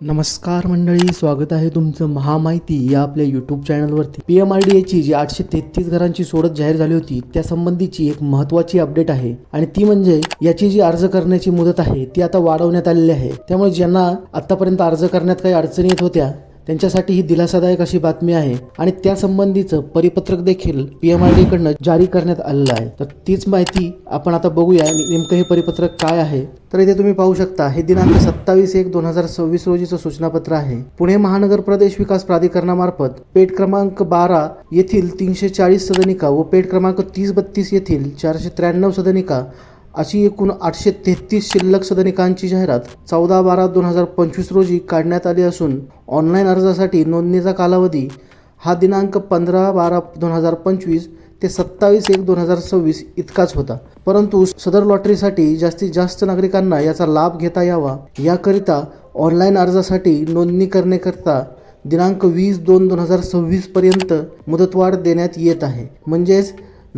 नमस्कार मंडळी स्वागत आहे तुमचं महामाहिती या आपल्या यूट्यूब चॅनलवरती पी एम आर डी एची जी आठशे तेहतीस घरांची सोडत जाहीर झाली होती त्या संबंधीची एक महत्वाची अपडेट आहे. आणि ती म्हणजे याची जी अर्ज करण्याची मुदत आहे ती आता वाढवण्यात आलेली आहे. त्यामुळे ज्यांना आतापर्यंत अर्ज करण्यात काही अडचणी येत होत्या त्यांच्यासाठी ही दिलासादायक अशी बातमी आहे आणि त्यासंबंधीचं परिपत्रक देखील पी एम आर डी कडनं जारी करण्यात आलेलं आहे. तर तीच माहिती आपण आता बघूया आणि नेमकं हे परिपत्रक काय आहे. तर इथे तुम्ही पाहू शकता हे दिनांक सत्तावीस एक दोन हजार सव्वीस रोजीचं सूचनापत्र आहे. पुणे महानगर प्रदेश विकास प्राधिकरणामार्फत पेट क्रमांक बारा येथील तीनशे चाळीस सदनिका व पेट क्रमांक तीस बत्तीस येथील चारशे त्र्याण्णव सदनिका अशी एकूण आठशे तेहतीस शिल्लक सदनिकांची जाहिरात चौदा बारा दोन हजार पंचवीस रोजी काढण्यात आली असून ऑनलाईन अर्जासाठी नोंदणीचा कालावधी हा दिनांक पंधरा बारा दोन हजार पंचवीस ते सत्तावीस एक दोन हजार सव्वीस इतकाच होता. परंतु सदर लॉटरीसाठी जास्तीत जास्त नागरिकांना याचा लाभ घेता यावा याकरिता ऑनलाईन अर्जासाठी नोंदणी करण्याकरिता दिनांक वीस दोन दोन हजार सव्वीसपर्यंत मुदतवाढ देण्यात येत आहे. म्हणजेच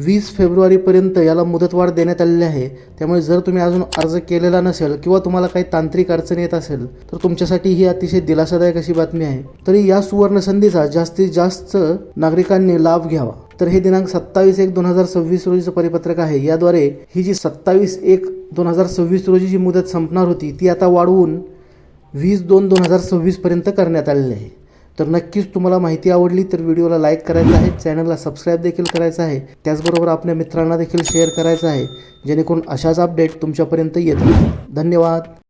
वीस फेब्रुवारीपर्यंत याला मुदतवाढ देण्यात आलेली आहे. त्यामुळे जर तुम्ही अजून अर्ज केलेला नसेल किंवा तुम्हाला काही तांत्रिक अडचणी येत असेल तर तुमच्यासाठी ही अतिशय दिलासादायक अशी बातमी आहे. तरी या सुवर्ण संधीचा जास्तीत जास्त नागरिकांनी लाभ घ्यावा. तर हे दिनांक सत्तावीस एक दोन हजार सव्वीस रोजीचं परिपत्रक आहे. याद्वारे ही जी सत्तावीस एक दोन हजार सव्वीस रोजी जी मुदत संपणार होती ती आता वाढवून वीस दोन दोन हजार सव्वीसपर्यंत करण्यात आलेली आहे. तर नक्कीच तुम्हाला माहिती आवडली तर व्हिडिओला लाईक करायचं आहे चॅनलला सबस्क्राईब देखील करायचं आहे. त्याचबरोबर आपल्या मित्रांना देखील शेअर करायचं आहे जेणेकरून अशाच अपडेट तुमच्यापर्यंत येतील. धन्यवाद.